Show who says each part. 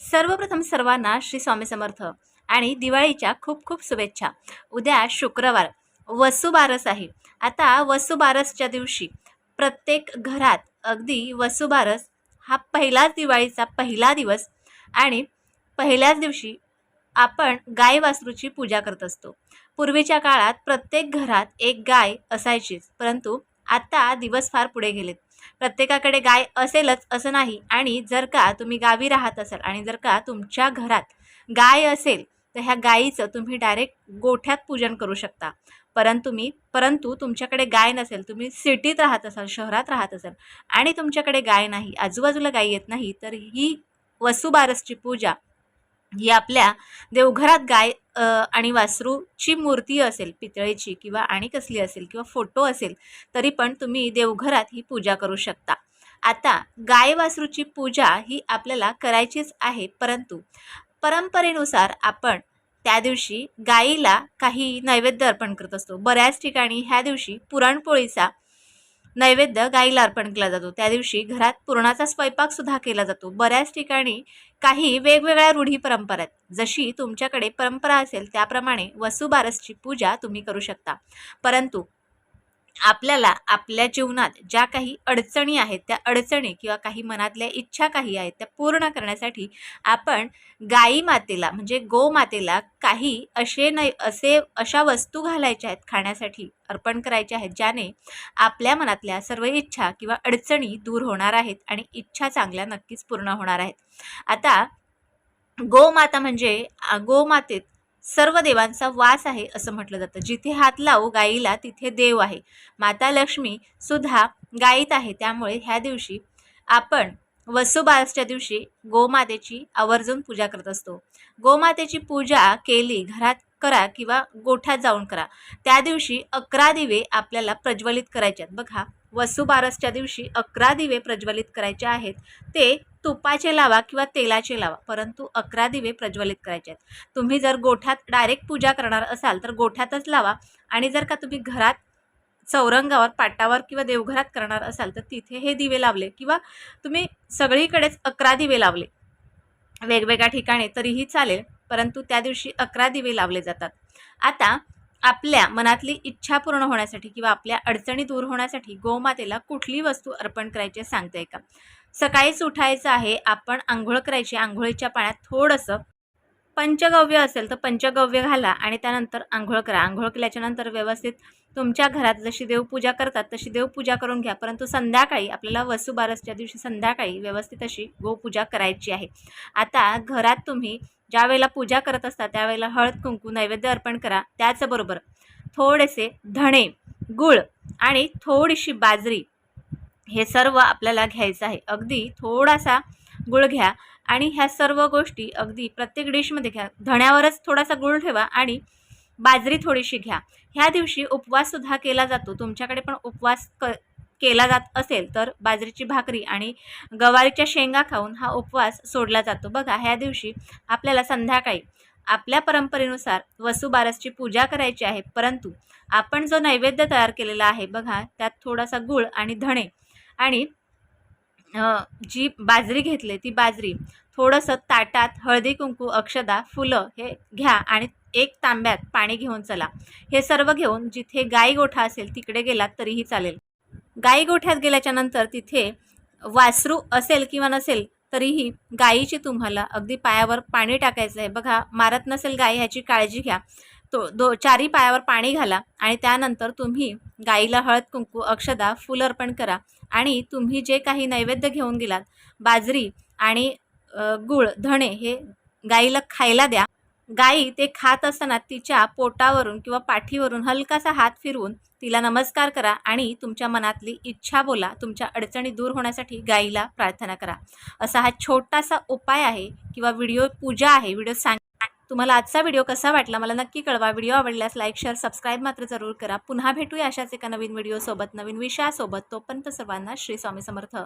Speaker 1: सर्वप्रथम सर्वांना श्री स्वामी समर्थ आणि दिवाळीच्या खूप खूप शुभेच्छा. उद्या शुक्रवार वसुबारस आहे. आता वसुबारसच्या दिवशी प्रत्येक घरात अगदी वसुबारस हा पहिलाच दिवाळीचा पहिला दिवस आणि पहिल्याच दिवशी आपण गाय वासरूची पूजा करत असतो. पूर्वीच्या काळात प्रत्येक घरात एक गाय असायचीच परंतु आता दिवस फार पुढे गेलेत. प्रत्येकाकडे गाय असेलच असं नाही. आणि जर का तुम्ही गावी राहत असाल आणि जर का तुमच्या घरात गाय असेल तर ह्या गायीचं तुम्ही डायरेक्ट गोठ्यात पूजन करू शकता. परंतु मी परंतु तुमच्याकडे गाय नसेल तुम्ही सिटीत राहत असाल शहरात राहत असाल आणि तुमच्याकडे गाय नाही आजूबाजूला गाय येत नाही तर ही वसुबारसची पूजा ही आपल्या देवघरात गाय आणि वासरूची मूर्ती असेल पितळेची किंवा आणि कसली असेल किंवा फोटो असेल तरी पण तुम्ही देवघरात ही पूजा करू शकता. आता गाय वासरूची पूजा ही आपल्याला करायचीच आहे परंतु परंपरेनुसार आपण त्या दिवशी गाईला काही नैवेद्य अर्पण करत असतो. बऱ्याच ठिकाणी ह्या दिवशी पुरणपोळीचा नैवेद्य गाईला अर्पण केला जातो. त्या दिवशी घरात पुरणाचा स्वयंपाकसुद्धा केला जातो. बऱ्याच ठिकाणी काही वेगवेगळ्या रूढी परंपरा आहेत. जशी तुमच्याकडे परंपरा असेल त्याप्रमाणे वसुबारसची पूजा तुम्ही करू शकता. परंतु आपल्याला आपल्या जीवनात ज्या काही अडचणी आहेत त्या अडचणी किंवा काही मनातल्या इच्छा काही आहेत त्या पूर्ण करण्यासाठी आपण गाई मातेला म्हणजे गोमातेला काही असे न असे अशा वस्तू घालायच्या आहेत खाण्यासाठी अर्पण करायच्या आहेत ज्याने आपल्या मनातल्या सर्व इच्छा किंवा अडचणी दूर होणार आहेत आणि इच्छा चांगल्या नक्कीच पूर्ण होणार आहेत. आता गोमाता म्हणजे गोमातेत सर्व देवांचा वास आहे असं म्हटलं जातं. जिथे हात लावू गाईला तिथे देव आहे. माता लक्ष्मी सुद्धा गायीत आहे. त्यामुळे ह्या दिवशी आपण वसुबारसच्या दिवशी गोमातेची आवर्जून पूजा करत असतो. गोमातेची पूजा केली घरात करा किंवा गोठ्यात जाऊन करा. त्या दिवशी अकरा दिवे आपल्याला प्रज्वलित करायचे आहेत. बघा वसुबारसच्या दिवशी अकरा दिवे प्रज्वलित करायचे आहेत. ते तुपाचे लावा किंवा तेलाचे लावा परंतु अकरा दिवे प्रज्वलित करायचे आहेत. तुम्ही जर गोठ्यात डायरेक्ट पूजा करणार असाल तर गोठ्यातच लावा. आणि जर का तुम्ही घरात चौरंगावर पाटावर किंवा देवघरात करणार असाल तर तिथे हे दिवे लावले किंवा तुम्ही सगळीकडेच अकरा दिवे लावले. वेगवेगळ्या ठिकाणी तरीही चालेल परंतु त्या दिवशी अकरा दिवे लावले जातात. आता आपल्या मनातली इच्छा पूर्ण होण्यासाठी किंवा आपल्या अडचणी दूर होण्यासाठी गोमातेला कुठली वस्तू अर्पण करायची सांगताय सांगते का? सकाळीच उठायचं आहे आपण आंघोळ करायची आंघोळीच्या पाण्यात थोडंसं पंचगव्य असेल तर पंचगव्य घाला आणि त्यानंतर आंघोळ करा. आंघोळ केल्याच्यानंतर व्यवस्थित तुमच्या घरात जशी देवपूजा करतात तशी देवपूजा करून घ्या. परंतु संध्याकाळी आपल्याला वसुबारसच्या दिवशी संध्याकाळी व्यवस्थित अशी गोपूजा करायची आहे. आता घरात तुम्ही ज्या वेळेला पूजा करत असता त्यावेळेला हळद कुंकू नैवेद्य अर्पण करा. त्याचबरोबर थोडेसे धणे गुळ आणि थोडीशी बाजरी हे सर्व आपल्याला घ्यायचं आहे. अगदी थोडासा गुळ घ्या. आणि ह्या सर्व गोष्टी अगदी प्रत्येक डिशमध्ये घ्या. धण्यावरच थोडासा गुळ ठेवा आणि बाजरी थोडीशी घ्या. ह्या दिवशी उपवाससुद्धा केला जातो. तुमच्याकडे पण उपवास क केला जात असेल तर बाजरीची भाकरी आणि गवारीच्या शेंगा खाऊन हा उपवास सोडला जातो. बघा ह्या दिवशी आपल्याला संध्याकाळी आपल्या परंपरेनुसार वसुबारसची पूजा करायची आहे. परंतु आपण जो नैवेद्य तयार केलेला आहे बघा त्यात थोडासा गुळ आणि धणे आणि जी बाजरी घेतली ती बाजरी थोडंसं ताटात हळदी कुंकू अक्षदा फुलं हे घ्या आणि एक तांब्यात पाणी घेऊन चला. हे सर्व घेऊन जिथे गाई गोठा असेल तिकडे गेलात तरीही चालेल. गाई गोठ्यात गेल्याच्यानंतर तिथे वासरू असेल किंवा नसेल तरीही गाईची तुम्हाला अगदी पायावर पाणी टाकायचं आहे. बघा मारत नसेल गाई ह्याची काळजी घ्या. तो दो चारी पायावर पाणी घाला आणि त्यानंतर तुम्ही गाईला हळद कुंकू अक्षदा फुल अर्पण करा आणि तुम्ही जे काही नैवेद्य घेऊन गेलात बाजरी आणि गूळ धणे हे गाईला खायला द्या. गाई ते खात असताना तिच्या पोटावरून किंवा पाठीवरून हलकासा हात फिरवून तिला नमस्कार करा आणि तुमच्या मनातली इच्छा बोला. तुमच्या अडचणी दूर होण्यासाठी गाईला प्रार्थना करा. असा हा छोटासा उपाय आहे किंवा व्हिडिओ पूजा आहे. व्हिडिओ सांग तुम्हाला आजचा व्हिडिओ कसा वाटला मला नक्की कळवा. व्हिडिओ आवडल्यास लाईक शेअर सबस्क्राईब मात्र जरूर करा. पुन्हा भेटूया अशाच एका नवीन व्हिडिओसोबत नवीन विषयासोबत. तोपर्यंत सर्वांना श्री स्वामी समर्थ.